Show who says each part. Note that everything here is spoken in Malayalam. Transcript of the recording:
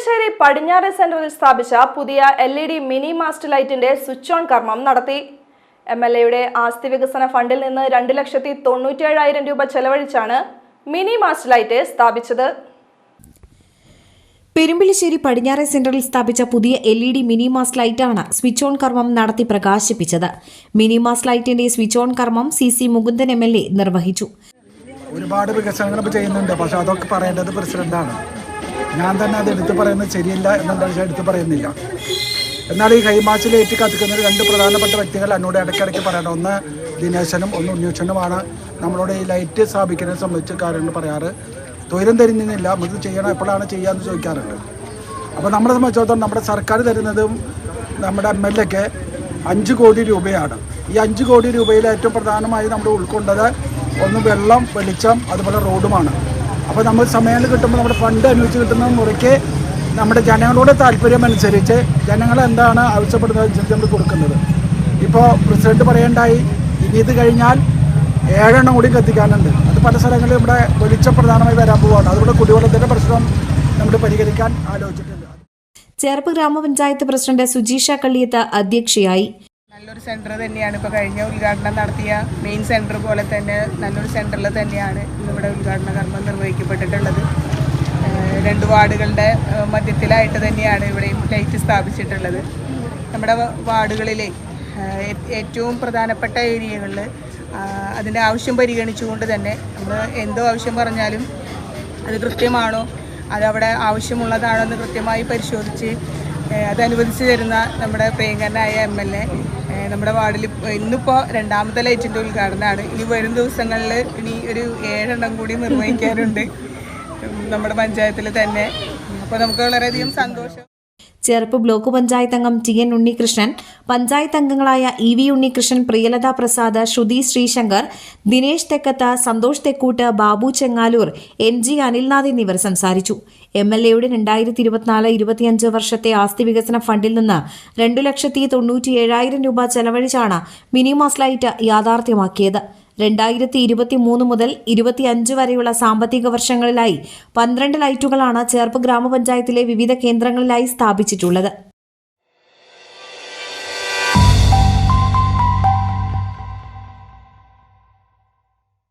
Speaker 1: പെരുമ്പിളിശ്ശേരി പടിഞ്ഞാറ് സെന്ററിൽ സ്ഥാപിച്ച പുതിയ L E D mini mast ലൈറ്റിന്റെ സ്വിച്ച് ഓൺ കർമ്മം നടത്തി. എം എൽ എയുടെ ആസ്തി വികസന ഫണ്ടിൽ നിന്ന് രണ്ട് ലക്ഷത്തി തൊണ്ണൂറ്റിയേഴായിരം രൂപ ചെലവഴിച്ചാണ് മിനി മാസ്റ്റ് ലൈറ്റ് സ്ഥാപിച്ചത്.
Speaker 2: പെരുമ്പിളിശ്ശേരി പടിഞ്ഞാറെ സെന്ററിൽ സ്ഥാപിച്ച പുതിയ L E D mini mast ലൈറ്റാണ് സ്വിച്ച് ഓൺ കർമ്മം നടത്തി പ്രകാശിപ്പിച്ചത്. മിനി മാസ് ലൈറ്റിന്റെ സ്വിച്ച് ഓൺ കർമ്മം C C Mukundan M L A നിർവഹിച്ചു.
Speaker 3: ഒരുപാട് വികസനങ്ങൾ ഇപ്പോൾ ചെയ്യുന്നുണ്ട്. പക്ഷെ അതൊക്കെ പറയേണ്ടത് പ്രസിഡന്റാണ്. ഞാൻ തന്നെ അത് എടുത്തു പറയുന്നത് ശരിയല്ല എന്നുള്ള പക്ഷേ എടുത്തു പറയുന്നില്ല. എന്നാൽ ഈ കൈമാച്ചിൽ ഏറ്റ് കത്തിക്കുന്ന രണ്ട് പ്രധാനപ്പെട്ട വ്യക്തികൾ എന്നോട് ഇടയ്ക്കിടയ്ക്ക് പറയണം. ഒന്ന് ദിനേശനും ഒന്ന് ഉണ്ണിയച്ഛനുമാണ് നമ്മളോട് ഈ ലൈറ്റ് സ്ഥാപിക്കുന്നതിനെ സംബന്ധിച്ച് കാര്യങ്ങൾ പറയാറ്. തൊഴിലും തരുന്നില്ല. നമുക്ക് ചെയ്യണം. എപ്പോഴാണ് ചെയ്യാമെന്ന് ചോദിക്കാറുണ്ട്. അപ്പോൾ നമ്മളെ സംബന്ധിച്ചിടത്തോളം നമ്മുടെ സർക്കാർ തരുന്നതും നമ്മുടെ എം എൽ എക്ക് അഞ്ച് കോടി രൂപയാണ്. ഈ അഞ്ച് കോടി രൂപയിൽ ഏറ്റവും പ്രധാനമായി നമ്മൾ ഉൾക്കൊണ്ടത് ഒന്ന് വെള്ളം വെളിച്ചം അതുപോലെ റോഡുമാണ്. അപ്പോൾ നമ്മൾ സമയം കിട്ടുമ്പോൾ നമ്മുടെ ഫണ്ട് അനുവദിച്ച് കിട്ടുന്ന മുറയ്ക്ക് നമ്മുടെ ജനങ്ങളുടെ താല്പര്യം അനുസരിച്ച് ജനങ്ങൾ എന്താണ് ആവശ്യപ്പെടുന്നത് നമ്മൾ കൊടുക്കുന്നത്. ഇപ്പോൾ പ്രസിഡന്റ് പറയേണ്ടായി ഇനി ഇത് കഴിഞ്ഞാൽ ഏഴെണ്ണം കൂടി കത്തിക്കാനുണ്ട്. അത് പല സ്ഥലങ്ങളിൽ ഇവിടെ വെളിച്ച പ്രധാനമായി വരാൻ പോവാണ്. അതുകൊണ്ട് കുടിവെള്ളത്തിന്റെ പ്രശ്നം നമ്മൾ പരിഹരിക്കാൻ ആലോചിച്ചിട്ടുണ്ട്
Speaker 2: ചേർപ്പ് ഗ്രാമപഞ്ചായത്ത് പ്രസിഡന്റ് സുജീഷ കള്ളിയത്ത് അധ്യക്ഷയായി.
Speaker 4: നല്ലൊരു സെന്റർ തന്നെയാണ്. ഇപ്പോൾ കഴിഞ്ഞ ഉദ്ഘാടനം നടത്തിയ മെയിൻ സെന്റർ പോലെ തന്നെ നല്ലൊരു സെന്ററിൽ തന്നെയാണ് ഇവിടെ ഉദ്ഘാടന കർമ്മം നിർവഹിക്കപ്പെട്ടിട്ടുള്ളത്. രണ്ട് വാർഡുകളുടെ മധ്യത്തിലായിട്ട് തന്നെയാണ് ഇവിടെയും ലൈറ്റ് സ്ഥാപിച്ചിട്ടുള്ളത്. നമ്മുടെ വാർഡുകളിലെ ഏറ്റവും പ്രധാനപ്പെട്ട ഏരിയകളിൽ അതിന്റെ ആവശ്യം പരിഗണിച്ചുകൊണ്ട് തന്നെ നമ്മൾ എന്തോ ആവശ്യം പറഞ്ഞാലും അത് കൃത്യമാണോ അതവിടെ ആവശ്യമുള്ളതാണോ എന്ന് കൃത്യമായി പരിശോധിച്ച് ഏഹ് അത് അനുവദിച്ചു തരുന്ന നമ്മുടെ പ്രിയങ്കരനായ എം എൽ എ നമ്മുടെ വാർഡിൽ ഇന്നിപ്പോൾ രണ്ടാമത്തെ ലൈറ്റിന്റെ ഉദ്ഘാടനമാണ്. ഇനി വരും ദിവസങ്ങളിൽ ഇനി ഒരു ഏഴെണ്ണം കൂടി നിർവഹിക്കാനുണ്ട് നമ്മുടെ പഞ്ചായത്തിൽ തന്നെ. അപ്പോൾ നമുക്ക് വളരെയധികം സന്തോഷം.
Speaker 2: ചേർപ്പ് ബ്ലോക്ക് പഞ്ചായത്ത് അംഗം ടി എൻ ഉണ്ണികൃഷ്ണൻ പഞ്ചായത്ത് അംഗങ്ങളായ E V Unnikrishnan Priyalatha Prasad Sruthi Sreesankar Dinesh Thekkath Santhosh Thekkoot Babu Chengaloor N G Anilnath എന്നിവർ സംസാരിച്ചു. എം എൽ എയുടെ രണ്ടായിരത്തി ഇരുപത്തിനാല് ഇരുപത്തിയഞ്ച് വർഷത്തെ ആസ്തി വികസന ഫണ്ടിൽ നിന്ന് രണ്ടു ലക്ഷത്തി തൊണ്ണൂറ്റി ഏഴായിരം രൂപ ചെലവഴിച്ചാണ് മിനിമാസ് ലൈറ്റ് യാഥാർത്ഥ്യമാക്കിയത്. രണ്ടായിരത്തി ഇരുപത്തി മൂന്ന് മുതൽ ഇരുപത്തിയഞ്ച് വരെയുള്ള സാമ്പത്തിക വർഷങ്ങളിലായി പന്ത്രണ്ട് ലൈറ്റുകളാണ് ചേർപ്പ് ഗ്രാമപഞ്ചായത്തിലെ വിവിധ കേന്ദ്രങ്ങളിലായി സ്ഥാപിച്ചിട്ടുള്ളത്.